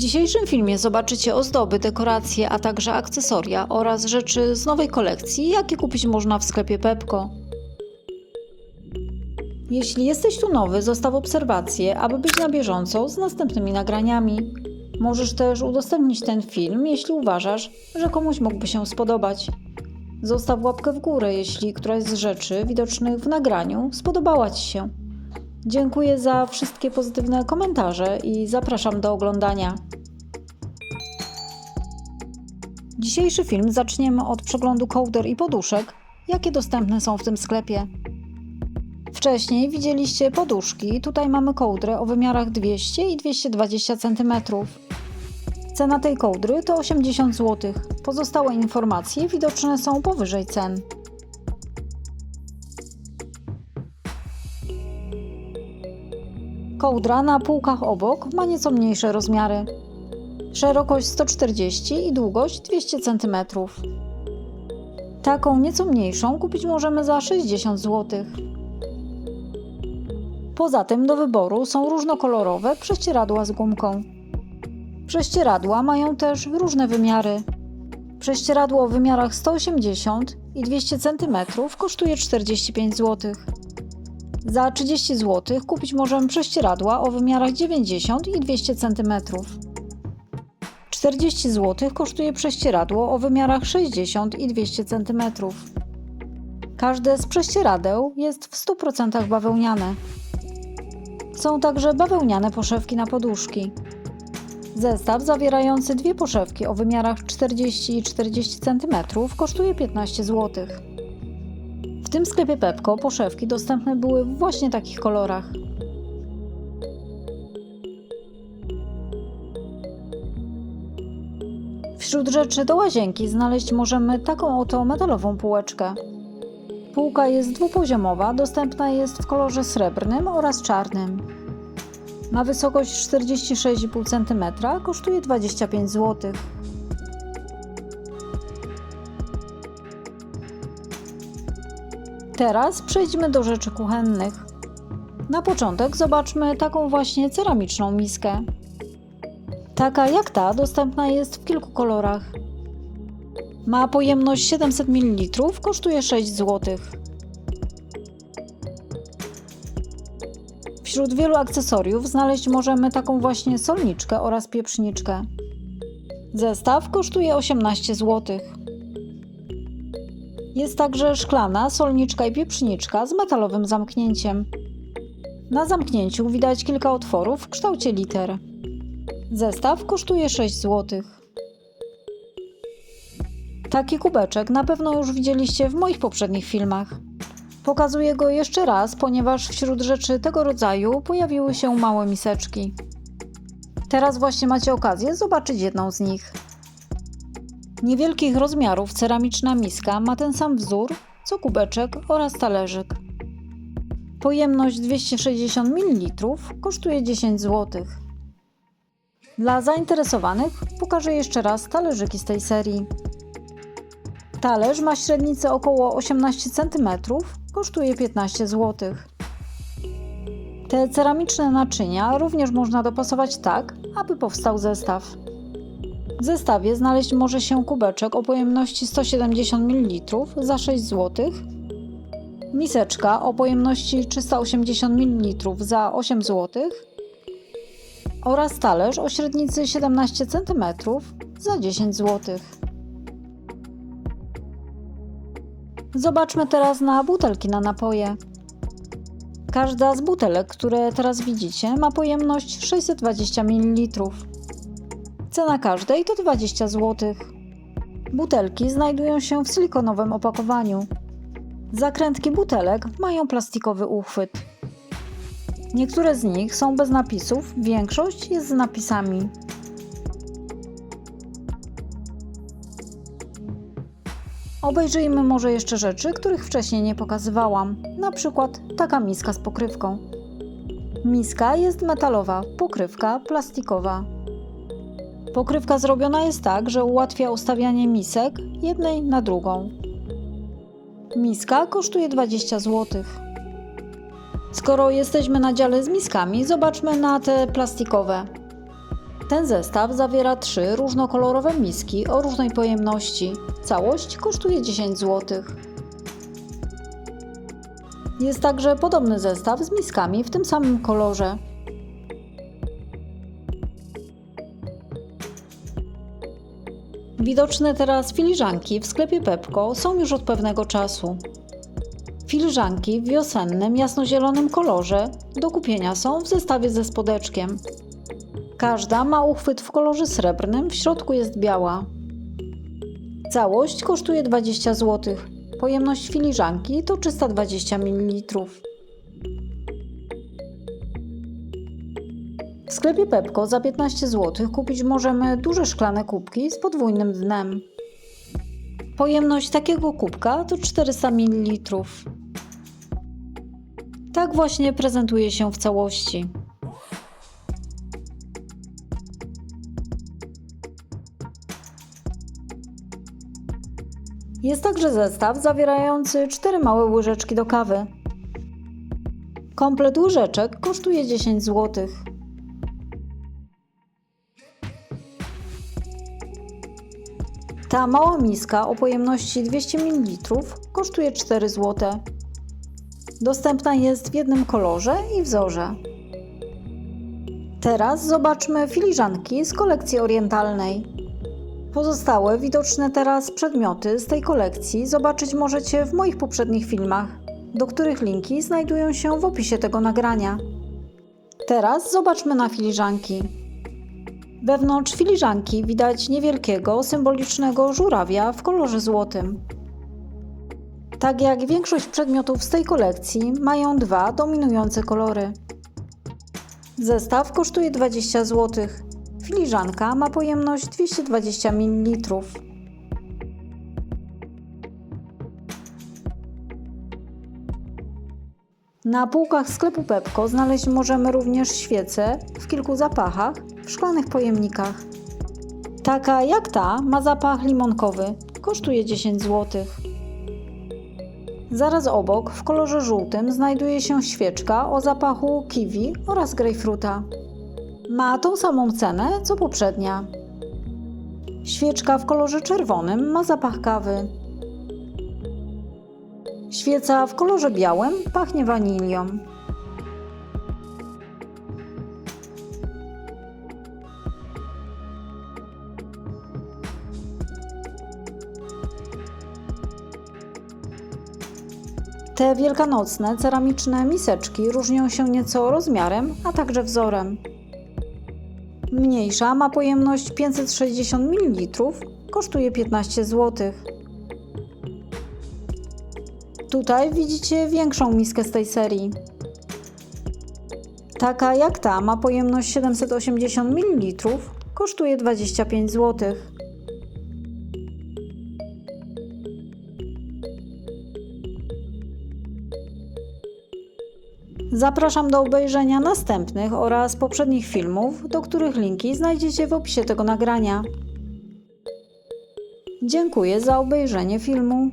dzisiejszym filmie zobaczycie ozdoby, dekoracje, a także akcesoria oraz rzeczy z nowej kolekcji, jakie kupić można w sklepie Pepko. Jeśli jesteś tu nowy, zostaw obserwację, aby być na bieżąco z następnymi nagraniami. Możesz też udostępnić ten film, jeśli uważasz, że komuś mógłby się spodobać. Zostaw łapkę w górę, jeśli któraś z rzeczy widocznych w nagraniu spodobała Ci się. Dziękuję za wszystkie pozytywne komentarze i zapraszam do oglądania. Dzisiejszy film zaczniemy od przeglądu kołder i poduszek, jakie dostępne są w tym sklepie. Wcześniej widzieliście poduszki, tutaj mamy kołdrę o wymiarach 200 i 220 cm. Cena tej kołdry to 80 zł. Pozostałe informacje widoczne są powyżej cen. Kołdra na półkach obok ma nieco mniejsze rozmiary. Szerokość 140 i długość 200 cm. Taką nieco mniejszą kupić możemy za 60 zł. Poza tym do wyboru są różnokolorowe prześcieradła z gumką. Prześcieradła mają też różne wymiary. Prześcieradło o wymiarach 180 i 200 cm kosztuje 45 zł. Za 30 zł kupić możemy prześcieradła o wymiarach 90 i 200 cm. 40 zł kosztuje prześcieradło o wymiarach 60 i 200 cm. Każde z prześcieradeł jest w 100% bawełniane. Są także bawełniane poszewki na poduszki. Zestaw zawierający dwie poszewki o wymiarach 40 i 40 cm kosztuje 15 zł. W tym sklepie Pepko poszewki dostępne były w właśnie takich kolorach. Wśród rzeczy do łazienki znaleźć możemy taką oto metalową półeczkę. Półka jest dwupoziomowa, dostępna jest w kolorze srebrnym oraz czarnym. Ma wysokość 46,5 cm, kosztuje 25 zł. Teraz przejdźmy do rzeczy kuchennych. Na początek zobaczmy taką właśnie ceramiczną miskę. Taka jak ta dostępna jest w kilku kolorach. Ma pojemność 700 ml, kosztuje 6 zł. Wśród wielu akcesoriów znaleźć możemy taką właśnie solniczkę oraz pieprzniczkę. Zestaw kosztuje 18 zł. Jest także szklana solniczka i pieprzniczka z metalowym zamknięciem. Na zamknięciu widać kilka otworów w kształcie liter. Zestaw kosztuje 6 zł. Taki kubeczek na pewno już widzieliście w moich poprzednich filmach. Pokazuję go jeszcze raz, ponieważ wśród rzeczy tego rodzaju pojawiły się małe miseczki. Teraz właśnie macie okazję zobaczyć jedną z nich. Niewielkich rozmiarów ceramiczna miska ma ten sam wzór co kubeczek oraz talerzyk. Pojemność 260 ml kosztuje 10 zł. Dla zainteresowanych pokażę jeszcze raz talerzyki z tej serii. Talerz ma średnicę około 18 cm, kosztuje 15 zł. Te ceramiczne naczynia również można dopasować tak, aby powstał zestaw. W zestawie znaleźć może się kubeczek o pojemności 170 ml za 6 zł, miseczka o pojemności 380 ml za 8 zł oraz talerz o średnicy 17 cm za 10 zł. Zobaczmy teraz na butelki na napoje. Każda z butelek, które teraz widzicie, ma pojemność 620 ml. Cena każdej to 20 zł. Butelki znajdują się w silikonowym opakowaniu. Zakrętki butelek mają plastikowy uchwyt. Niektóre z nich są bez napisów, większość jest z napisami. Obejrzyjmy może jeszcze rzeczy, których wcześniej nie pokazywałam. Na przykład taka miska z pokrywką. Miska jest metalowa, pokrywka plastikowa. Pokrywka zrobiona jest tak, że ułatwia ustawianie misek jednej na drugą. Miska kosztuje 20 zł. Skoro jesteśmy na dziale z miskami, zobaczmy na te plastikowe. Ten zestaw zawiera trzy różnokolorowe miski o różnej pojemności. Całość kosztuje 10 zł. Jest także podobny zestaw z miskami w tym samym kolorze. Widoczne teraz filiżanki w sklepie Pepko są już od pewnego czasu. Filiżanki w wiosennym, jasnozielonym kolorze do kupienia są w zestawie ze spodeczkiem. Każda ma uchwyt w kolorze srebrnym, w środku jest biała. Całość kosztuje 20 zł. Pojemność filiżanki to 320 ml. W sklepie Pepko za 15 zł kupić możemy duże szklane kubki z podwójnym dnem. Pojemność takiego kubka to 400 ml. Tak właśnie prezentuje się w całości. Jest także zestaw zawierający cztery małe łyżeczki do kawy. Komplet łyżeczek kosztuje 10 zł. Ta mała miska o pojemności 200 ml kosztuje 4 zł. Dostępna jest w jednym kolorze i wzorze. Teraz zobaczmy filiżanki z kolekcji orientalnej. Pozostałe widoczne teraz przedmioty z tej kolekcji zobaczyć możecie w moich poprzednich filmach, do których linki znajdują się w opisie tego nagrania. Teraz zobaczmy na filiżanki. Wewnątrz filiżanki widać niewielkiego, symbolicznego żurawia w kolorze złotym. Tak jak większość przedmiotów z tej kolekcji, mają dwa dominujące kolory. Zestaw kosztuje 20 zł. Filiżanka ma pojemność 220 ml. Na półkach sklepu Pepko znaleźć możemy również świece w kilku zapachach w szklanych pojemnikach. Taka jak ta ma zapach limonkowy, kosztuje 10 zł. Zaraz obok, w kolorze żółtym, znajduje się świeczka o zapachu kiwi oraz grejpfruta. Ma tą samą cenę co poprzednia. Świeczka w kolorze czerwonym ma zapach kawy. Świeca w kolorze białym pachnie wanilią. Te wielkanocne ceramiczne miseczki różnią się nieco rozmiarem, a także wzorem. Mniejsza ma pojemność 560 ml, kosztuje 15 zł. Tutaj widzicie większą miskę z tej serii. Taka jak ta ma pojemność 780 ml, kosztuje 25 zł. Zapraszam do obejrzenia następnych oraz poprzednich filmów, do których linki znajdziecie w opisie tego nagrania. Dziękuję za obejrzenie filmu.